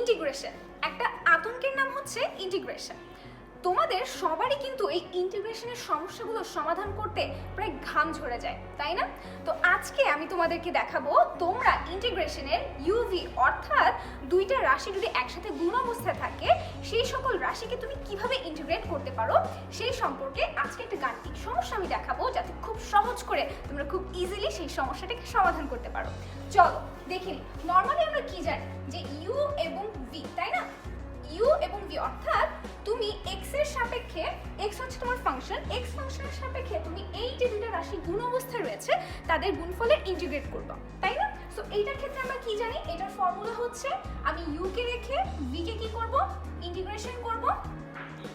Integration. একটা আতঙ্কের নাম হচ্ছে ইন্টিগ্রেশন। তোমাদের সবারই কিন্তু এই ইন্টিগ্রেশনের সমস্যাগুলো সমাধান করতে প্রায় ঘাম ঝরে যায়, তাই না? তো আজকে আমি তোমাদেরকে দেখাবো তোমরা ইন্টিগ্রেশনের ইউভি অর্থাৎ দুইটা রাশি যদি একসাথে গুণ অবস্থায় থাকে, সেই সকল রাশিকে তুমি কীভাবে ইন্টিগ্রেট করতে পারো, সেই সম্পর্কে আজকে একটা গাণিতিক সমস্যা আমি দেখাবো যাতে খুব সহজ করে তোমরা খুব ইজিলি সেই সমস্যাটাকে সমাধান করতে পারো। চলো, দেখে নর্মালি আমরা কি জানি? যে ইউ এবং ভি তাই না? ইউ এবং ভি অর্থাৎ তুমি এক্সের সাপেক্ষে এক্স হচ্ছে তোমার ফাংশন এক্স ফাংশনের সাপেক্ষে তুমি এই যে দুটো রাশি গুণ অবস্থায় রয়েছে, তাদের গুণফলে ইন্টিগ্রেট করবা, তাই না? সো এইটার ক্ষেত্রে আমরা কি জানি? এটার ফর্মুলা হচ্ছে, আমি ইউ কে রেখে ভি কে কি করব? ইন্টিগ্রেশন করব।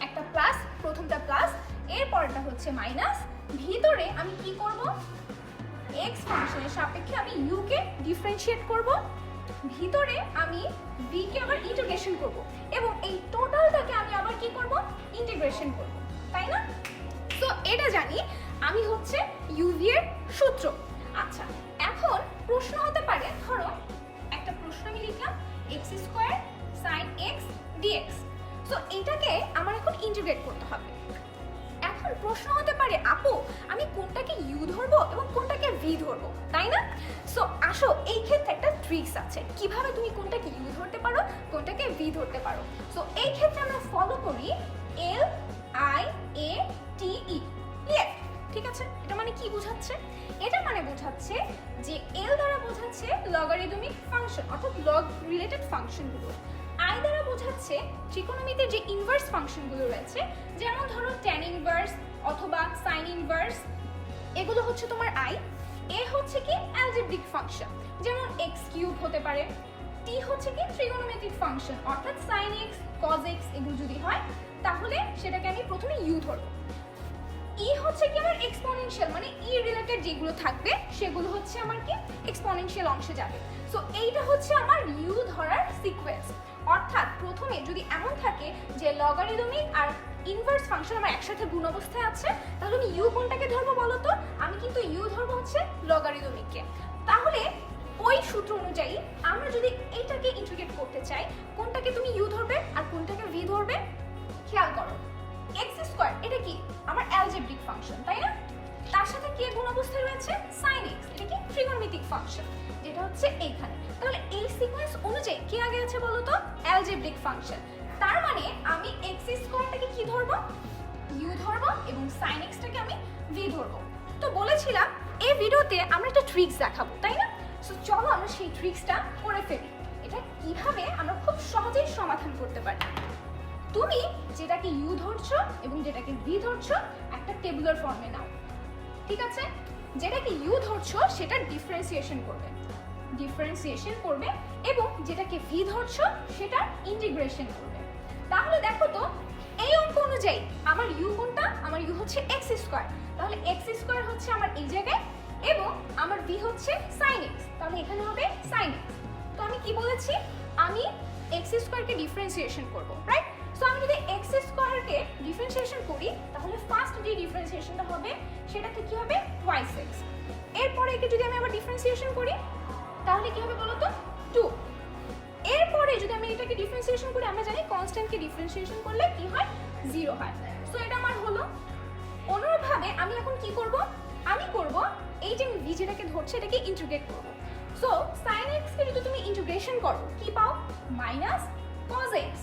একটা প্লাস প্রথমটা প্লাস এর পরেরটা হচ্ছে মাইনাস ভিতরে আমি কি করব? এক্স ফাংশনের সাপেক্ষে আমি ইউ কে ডিফারেন্সিয়েট করব। ভিতরে আমি ভি কে আবার ইন্টিগ্রেশন করব এবং এই টোটালটাকে আমি আবার কি করব? ইন্টিগ্রেশন করব, তাই না? তো এটা জানি, আমি হচ্ছে ইউভি এর সূত্র। আচ্ছা এখন প্রশ্ন হতে পারে, ধরো, একটা প্রশ্ন আমি লিখলাম X square sine X DX তো এটাকে আমার এখন ইন্টিগ্রেট করতে হবে। এখন প্রশ্ন হতে পারে, আপু, আমি কোনটাকে ইউ ধরবো এবং কোনটাকে ভি ধরবো, তাই না? সো আসো, এই ক্ষেত্রে একটা ট্রিক্স আছে। কীভাবে তুমি কোনটাকে ইউ ধরতে পারো, কোনটাকে ভি ধরতে পারো? সো এই ক্ষেত্রে আমরা ফলো করি এল আই এ টি ই ঠিক আছে? এটা মানে কি বোঝাচ্ছে? এটা মানে বোঝাচ্ছে যে এল দ্বারা বোঝাচ্ছে লগারিদমিক ফাংশন অর্থাৎ লগ রিলেটেড ফাংশনগুলো বোঝাচ্ছে ত্রিকোণমিতির যে ইনভার্স ফাংশনগুলো রয়েছে, যেমন ধরো ট্যান ইনভার্স অথবা সাইন ইনভার্স এগুলো হচ্ছে তোমার আই এ হচ্ছে কি অ্যালজেব্রিক ফাংশন যেমন এক্স কিউব হতে পারে টি হচ্ছে কি ট্রিগোনোমেট্রিক ফাংশন অর্থাৎ সাইন এক্স কজ এক্স এগুলো যদি হয়, তাহলে সেটাকে আমি প্রথমে ইউ ধরবো। ই হচ্ছে কি আমার এক্সপোনেনশিয়াল মানে ই রিলেটেড যেগুলো থাকবে, সেগুলো হচ্ছে আমার কি এক্সপোনেনশিয়াল অংশে যাবে। সো এইটা হচ্ছে আমার ইউ ধরার সিকোয়েন্স অর্থাৎ প্রথমে যদি এমন থাকে যে লগারিদমিক আর ইনভার্স ফাংশন আমার একসাথে গুণ অবস্থায় আছে, তাহলে আমি ইউ কোনটাকে ধরবো বলো তো? আমি কিন্তু ইউ ধরবো হচ্ছে লগারিদমিককে তাহলে ওই সূত্র অনুযায়ী আমরা যদি এইটাকে ইন্টিগ্রেট করতে চাই, কোনটাকে তুমি ইউ ধরবে আর কোনটাকে ভি ধরবে? খেয়াল করো এক্স স্কোয়ার এটা কি? আমার অ্যালজেব্রিক ফাংশন তাই না? তার সাথে কে গুণ অবস্থায় রয়েছে? সাইন এক্স ফাংশন যেটা হচ্ছে এইখানে। তাহলে এই সিকোয়েন্স অনুযায়ী কি আগে আছে বলো তো অ্যালজেব্রিক ফাংশন তার মানে আমি এক্স স্কোয়ারটাকে কি ধরবো? ইউ ধরবো এবং সাইন এক্সটাকে আমি ভি ধরবো। তো বলেছিলাম, এই ভিডিওতে আমরা একটা ট্রিক্স দেখাবো, তাই না? সো চলো আমরা সেই ট্রিক্সটা করে ফেলি। এটা কীভাবে আমরা খুব সহজেই সমাধান করতে পারি। তুমি যেটাকে ইউ ধরছো এবং যেটাকে ভি ধরছো, একটা টেবুলার ফর্মে নাও। ঠিক আছে? যেটাকে ইউ ধরছো সেটা ডিফারেন্সিয়েশন করবে। ডিফারেন্সিয়েশন করবে এবং যেটাকে ভি ধরছো সেটা ইন্টিগ্রেশন করবে। তাহলে দেখো তো, এই অঙ্ক অনুযায়ী আমার ইউ কোনটা? আমার ইউ হচ্ছে এক্স স্কোয়ার তাহলে এক্স স্কোয়ার হচ্ছে আমার এই জায়গায় এবং আমার ভি হচ্ছে সাইন এক্স তাহলে এখানে হবে সাইন এক্স তো আমি কি বলেছি? আমি এক্স স্কোয়ারকে ডিফারেন্সিয়েশন করব রাইট সো আমি যদি এক্স স্কোয়ারকে ডিফারেন্সিয়েশন করি, তাহলে ফার্স্ট যে ডিফারেন্সিয়েশনটা হবে, সেটাতে কি হবে? টুয়াইস এক্স এরপরে একে যদি আমি আবার ডিফারেন্সিয়েশন করি, তাহলে কি হবে বলো তো টু এরপরে যদি আমি এটাকে ডিফারেন্সিয়েশন করি, আমরা জানি কনস্ট্যান্টকে ডিফারেন্সিয়েশন করলে কি হয়? জিরো হয়। সো এটা আমার হলো। অনুরূপভাবে আমি এখন কি করব? আমি করব এই যে ভি যেটাকে ধরছে, এটাকে ইন্টিগ্রেট করব। সো সাইন এক্সকে যদি তুমি ইন্টিগ্রেশন করো, কি পাও? মাইনাস কজ এক্স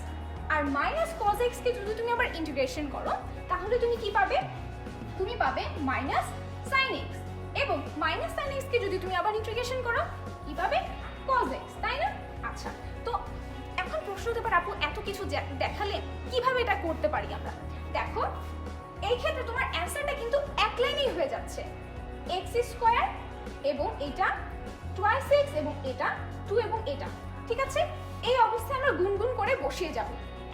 আর মাইনাস কজ এক্সকে যদি তুমি আবার ইন্টিগ্রেশন করো, তাহলে তুমি কি পাবে? তুমি পাবে মাইনাস সাইন এক্স এবং মাইনাস সাইন এক্সকে যদি তুমি আবার ইন্টিগ্রেশন করো, কি পাবে? কজ এক্স তাই না? আচ্ছা তো এখন প্রশ্ন হতে পারে, আপু, এত কিছু দেখালে কীভাবে এটা করতে পারি আমরা? দেখো, এই ক্ষেত্রে তোমার অ্যান্সারটা কিন্তু এক লাইনেই হয়ে যাচ্ছে। এক্স স্কোয়ার এবং এটা টুয়াইস এক্স এবং এটা টু এবং এটা, ঠিক আছে? এই অবস্থায় আমরা গুণ করে বসিয়ে যাব।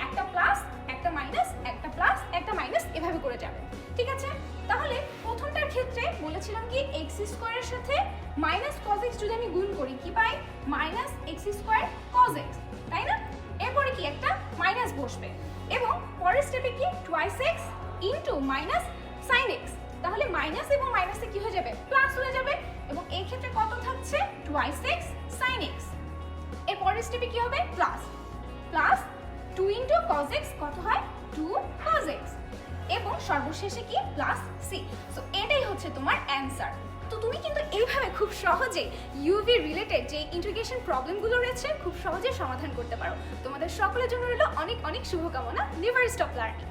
একটা প্লাস একটা মাইনাস একটা প্লাস একটা মাইনাস এভাবে করে যাবে। ঠিক আছে? তাহলে প্রথমটার ক্ষেত্রে বলেছিলাম কি এক্স স্কোয়ারের সাথে মাইনাস কজ এক্স যদি আমি গুণ করি, কি পাই? Minus X square cos X তাই না? এরপরে কি একটা মাইনাস বসবে। এবং পরের স্টেপে কি? Twice X into minus sine X তাহলে মাইনাস এবং মাইনাসে কি হয়ে যাবে? প্লাস হয়ে যাবে। এবং এই ক্ষেত্রে কত থাকছে? টুয়াইস এক্স সাইন এক্সের পরের স্টেপে কি হবে? Plus plus two into cos X কত হয়? Two cos X. এবং সর্বশেষে কি? Plus C. সো এটাই হচ্ছে তোমার অ্যান্সার। তো তুমি কিন্তু এইভাবে খুব সহজে ইউভি রিলেটেড যে ইন্টিগ্রেশন প্রবলেমগুলো রয়েছে, খুব সহজে সমাধান করতে পারো। তোমাদের সকলের জন্য রইল অনেক অনেক শুভকামনা। Never stop learning